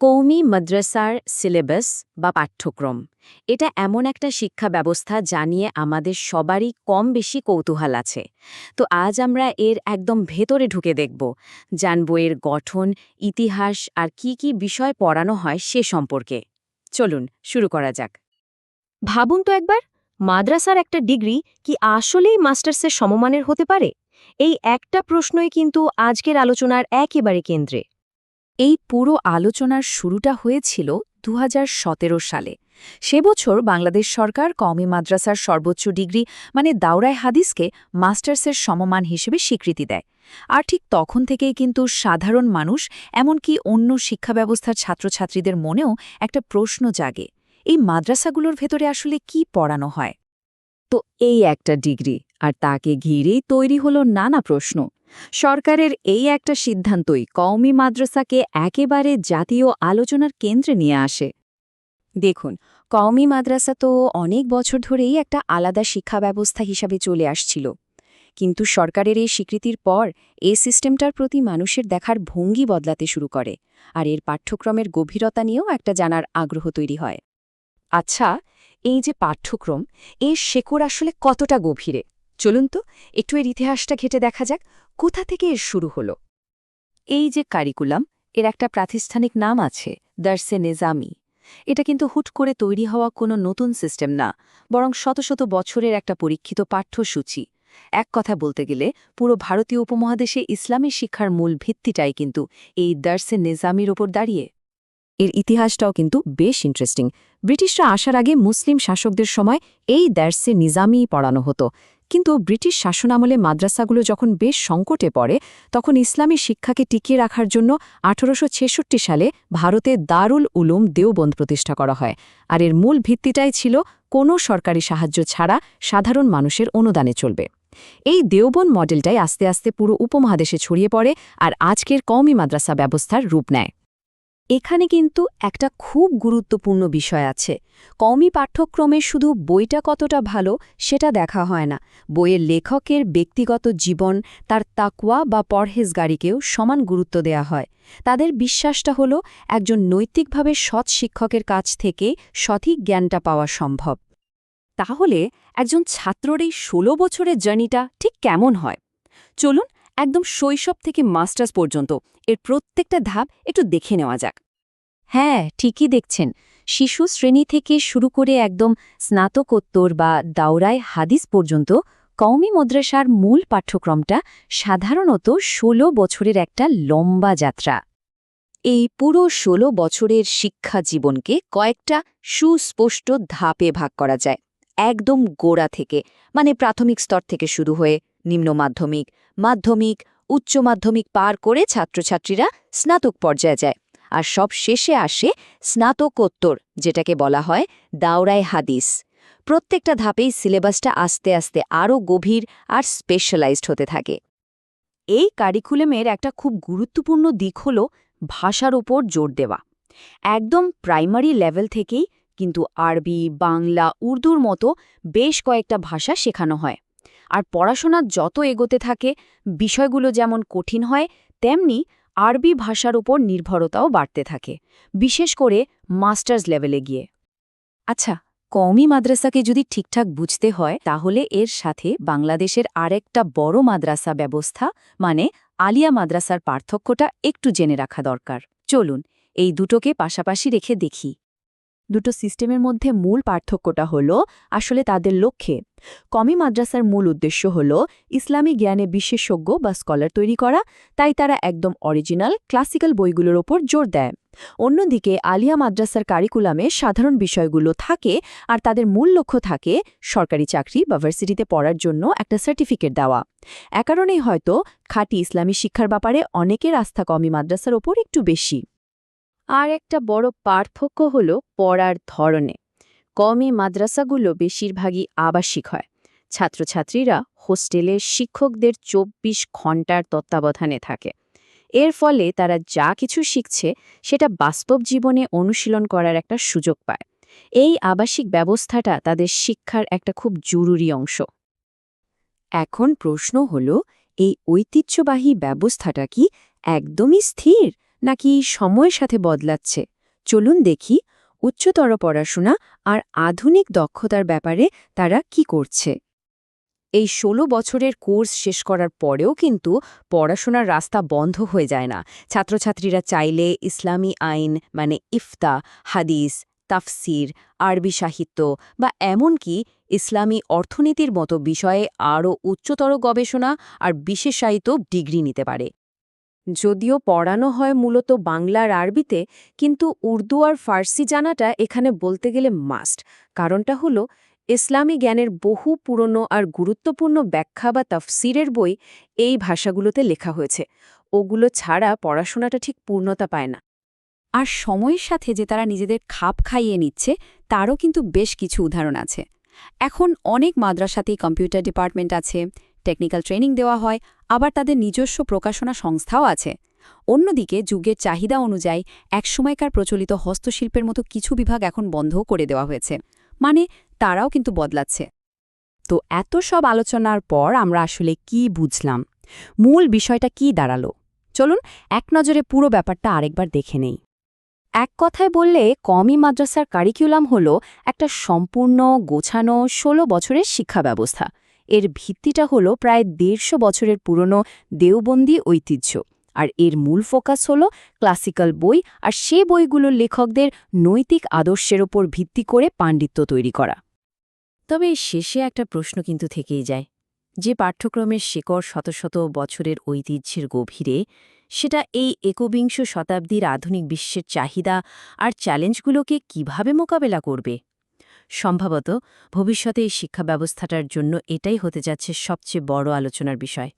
কৌমি মাদ্রাসার সিলেবাস বা পাঠ্যক্রম। এটা এমন একটা শিক্ষা ব্যবস্থা যা নিয়ে আমাদের সবারই কম বেশি কৌতূহল আছে। তো আজ আমরা এর একদম ভেতরে ঢুকে দেখব, জানব এর গঠন, ইতিহাস আর কি কি বিষয় পড়ানো হয় সে সম্পর্কে। চলুন, শুরু করা যাক। ভাবুন তো একবার, মাদ্রাসার একটা ডিগ্রি কি আসলেই মাস্টার্সের সমমানের হতে পারে? এই একটা প্রশ্নই কিন্তু আজকের আলোচনার একেবারে কেন্দ্রে। এই পুরো আলোচনার শুরুটা হয়েছিল দু হাজার সতেরো সালে। সে বছর বাংলাদেশ সরকার কওমি মাদ্রাসার সর্বোচ্চ ডিগ্রি মানে দাওরায় হাদিসকে মাস্টার্সের সমমান হিসেবে স্বীকৃতি দেয়। আর ঠিক তখন থেকেই কিন্তু সাধারণ মানুষ, এমনকি অন্য শিক্ষা ব্যবস্থার ছাত্রছাত্রীদের মনেও একটা প্রশ্ন জাগে, এই মাদ্রাসাগুলোর ভেতরে আসলে কি পড়ানো হয়? তো এই একটা ডিগ্রি আর তাকে ঘিরেই তৈরি হলো নানা প্রশ্ন। সরকারের এই একটা সিদ্ধান্তই কওমি মাদ্রাসাকে একেবারে জাতীয় আলোচনার কেন্দ্রে নিয়ে আসে। দেখুন, কওমি মাদ্রাসা তো অনেক বছর ধরেই একটা আলাদা শিক্ষা ব্যবস্থা হিসাবে চলে আসছিল। কিন্তু সরকারের এই স্বীকৃতির পর এই সিস্টেমটার প্রতি মানুষের দেখার ভঙ্গি বদলাতে শুরু করে, আর এর পাঠ্যক্রমের গভীরতা নিয়েও একটা জানার আগ্রহ তৈরি হয়। আচ্ছা এই যে পাঠ্যক্রম, এর শেকড় আসলে কতটা গভীরে? চলুন তো, একটু এর ইতিহাসটা ঘেটে দেখা যাক, কোথা থেকে এর শুরু হলো? এই যে কারিকুলাম, এর একটা প্রাতিষ্ঠানিক নাম আছে দার্সে নেজামি। এটা কিন্তু হুট করে তৈরি হওয়া কোনো নতুন সিস্টেম না, বরং শত শত বছরের একটা পরীক্ষিত পাঠ্যসূচি। এক কথা বলতে গেলে, পুরো ভারতীয় উপমহাদেশে ইসলামী শিক্ষার মূল ভিত্তিটাই কিন্তু এই দার্সে নেজামির ওপর দাঁড়িয়ে। এর ইতিহাসটাও কিন্তু বেশ ইন্টারেস্টিং ব্রিটিশরা আসার আগে মুসলিম শাসকদের সময় এই দার্সে নিজামিই পড়ানো হতো কিন্তু ব্রিটিশ শাসনামলে মাদ্রাসাগুলো যখন বেশ সংকটে পড়ে, তখন ইসলামী শিক্ষাকে টিকিয়ে রাখার জন্য আঠারোশো ছেষট্টি সালে ভারতে দারুল উলুম দেওবন্দ প্রতিষ্ঠা করা হয়। আর এর মূল ভিত্তিটাই ছিল, কোনো সরকারি সাহায্য ছাড়া সাধারণ মানুষের অনুদানে চলবে। এই দেওবন মডেলটাই আস্তে আস্তে পুরো উপমহাদেশে ছড়িয়ে পড়ে আর আজকের কওমি মাদ্রাসা ব্যবস্থার রূপ নেয়। এখানে কিন্তু একটা খুব গুরুত্বপূর্ণ বিষয় আছে। কওমি পাঠ্যক্রমে শুধু বইটা কতটা ভালো সেটা দেখা হয় না। বইয়ের লেখকের ব্যক্তিগত জীবন, তার তাকুয়া বা পরহেজগারিকেও সমান গুরুত্ব দেয়া হয়। তাদের বিশ্বাসটা হল একজন নৈতিকভাবে সৎ শিক্ষকের কাছ থেকে সঠিক জ্ঞানটা পাওয়া সম্ভব। তাহলে একজন ছাত্রর এই ষোলো বছরের জার্নিটা ঠিক কেমন হয়? চলুন একদম শৈশব থেকে মাস্টার্স পর্যন্ত। এর প্রত্যেকটা ধাপ একটু দেখে নেওয়া যাক। হ্যাঁ ঠিকই দেখছেন। শিশু শ্রেণি থেকে শুরু করে একদম স্নাতকোত্তর বা দাওরায় হাদিস পর্যন্ত কওমি মদ্রাসার মূল পাঠ্যক্রমটা সাধারণত ১৬ বছরের একটা লম্বা যাত্রা। এই পুরো ১৬ বছরের শিক্ষা জীবনকে কয়েকটা সুস্পষ্ট ধাপে ভাগ করা যায়। একদম গোড়া থেকে মানে প্রাথমিক স্তর থেকে শুরু হয়ে নিম্ন মাধ্যমিক মাধ্যমিক, উচ্চ মাধ্যমিক পার করে ছাত্রছাত্রীরা স্নাতক পর্যায়ে যায়। আর সব শেষে আসে স্নাতকোত্তর, যেটাকে বলা হয় দাওরায় হাদিস। প্রত্যেকটা ধাপেই সিলেবাসটা আস্তে আস্তে আরও গভীর আর স্পেশালাইজড হতে থাকে। এই কারিকুলামের একটা খুব গুরুত্বপূর্ণ দিক হল ভাষার ওপর জোর দেওয়া। একদম প্রাইমারি লেভেল থেকেই কিন্তু আরবি, বাংলা, উর্দুর মতো বেশ কয়েকটা ভাষা শেখানো হয়। আর পড়াশোনা যত এগোতে থাকে, বিষয়গুলো যেমন কঠিন হয়, তেমনি আরবি ভাষার উপর নির্ভরতাও বাড়তে থাকে, বিশেষ করে মাস্টার্স লেভেলে গিয়ে। আচ্ছা কওমি মাদ্রাসাকে যদি ঠিকঠাক বুঝতে হয়, তাহলে এর সাথে বাংলাদেশের আরেকটা বড় মাদ্রাসা ব্যবস্থা মানে আলিয়া মাদ্রাসার পার্থক্যটা একটু জেনে রাখা দরকার। চলুন, এই দুটোকে পাশাপাশি রেখে দেখি। দুটো সিস্টেমের মধ্যে মূল পার্থক্যটা হল আসলে তাদের লক্ষ্যে। কমি মাদ্রাসার মূল উদ্দেশ্য হল ইসলামী জ্ঞানে বিশেষজ্ঞ বা স্কলার তৈরি করা, তাই তারা একদম অরিজিনাল, ক্লাসিক্যাল বইগুলোর ওপর জোর দেয়। অন্যদিকে আলিয়া মাদ্রাসার কারিকুলামে সাধারণ বিষয়গুলো থাকে আর তাদের মূল লক্ষ্য থাকে সরকারি চাকরি বা ভার্সিটিতে পড়ার জন্য একটা সার্টিফিকেট দেওয়া। এ কারণেই হয়তো খাঁটি ইসলামী শিক্ষার ব্যাপারে অনেকের আস্থা কমি মাদ্রাসার ওপর একটু বেশি। আর একটা বড় পার্থক্য হল পড়ার ধরনে। কমে মাদ্রাসাগুলো বেশিরভাগই আবাসিক হয়। ছাত্রছাত্রীরা হোস্টেলে শিক্ষকদের চব্বিশ ঘণ্টার তত্ত্বাবধানে থাকে। এর ফলে তারা যা কিছু শিখছে সেটা বাস্তব জীবনে অনুশীলন করার একটা সুযোগ পায়। এই আবাসিক ব্যবস্থাটা তাদের শিক্ষার একটা খুব জরুরি অংশ। এখন প্রশ্ন হল, এই ঐতিহ্যবাহী ব্যবস্থাটা কি একদমই স্থির? নাকি সময়ের সাথে বদলাচ্ছে? চলুন দেখি উচ্চতর পড়াশোনা আর আধুনিক দক্ষতার ব্যাপারে তারা কি করছে। এই ১৬ বছরের কোর্স শেষ করার পরেও কিন্তু পড়াশোনার রাস্তা বন্ধ হয়ে যায় না। ছাত্রছাত্রীরা চাইলে ইসলামী আইন মানে ইফতা, হাদিস, তাফসির, আরবি সাহিত্য বা এমনকি ইসলামী অর্থনীতির মতো বিষয়ে আরও উচ্চতর গবেষণা আর বিশেষায়িত ডিগ্রি নিতে পারে। যদিও পড়ানো হয় মূলত বাংলার আরবিতে, কিন্তু উর্দু আর ফার্সি জানাটা এখানে বলতে গেলে মাস্ট কারণটা হলো ইসলামী জ্ঞানের বহু পুরনো আর গুরুত্বপূর্ণ ব্যাখ্যা বা তফসিরের বই এই ভাষাগুলোতে লেখা হয়েছে। ওগুলো ছাড়া পড়াশোনাটা ঠিক পূর্ণতা পায় না। আর সময়ের সাথে যে তারা নিজেদের খাপ খাইয়ে নিচ্ছে, তারও কিন্তু বেশ কিছু উদাহরণ আছে। এখন অনেক মাদ্রাসাতেই কম্পিউটার ডিপার্টমেন্ট আছে টেকনিক্যাল ট্রেনিং দেওয়া হয়, আবার তাদের নিজস্ব প্রকাশনা সংস্থাও আছে। অন্যদিকে, যুগের চাহিদা অনুযায়ী, একসময়কার প্রচলিত হস্তশিল্পের মতো কিছু বিভাগ এখন বন্ধও করে দেওয়া হয়েছে। মানে তারাও কিন্তু বদলাচ্ছে। তো এত সব আলোচনার পর আমরা আসলে কি বুঝলাম? মূল বিষয়টা কি দাঁড়াল? চলুন, এক নজরে পুরো ব্যাপারটা আরেকবার দেখে নেই। এক কথায় বললে কমি মাদ্রাসার কারিকুলাম হল একটা সম্পূর্ণ গোছানো ১৬ বছরের শিক্ষা ব্যবস্থা। এর ভিত্তিটা হল প্রায় দেড়শো বছরের পুরনো দেওবন্দি ঐতিহ্য। আর এর মূল ফোকাস হল ক্লাসিক্যাল বই আর সে বইগুলোর লেখকদের নৈতিক আদর্শের ওপর ভিত্তি করে পাণ্ডিত্য তৈরি করা। তবে শেষে একটা প্রশ্ন কিন্তু থেকেই যায়, যে পাঠ্যক্রমের শেকড় শত শত বছরের ঐতিহ্যের গভীরে, সেটা এই একবিংশ শতাব্দীর আধুনিক বিশ্বের চাহিদা আর চ্যালেঞ্জগুলোকে কীভাবে মোকাবেলা করবে? সম্ভবত ভবিষ্যতে এই শিক্ষা ব্যবস্থাটার জন্য এটাই হতে যাচ্ছে সবচেয়ে বড় আলোচনার বিষয়।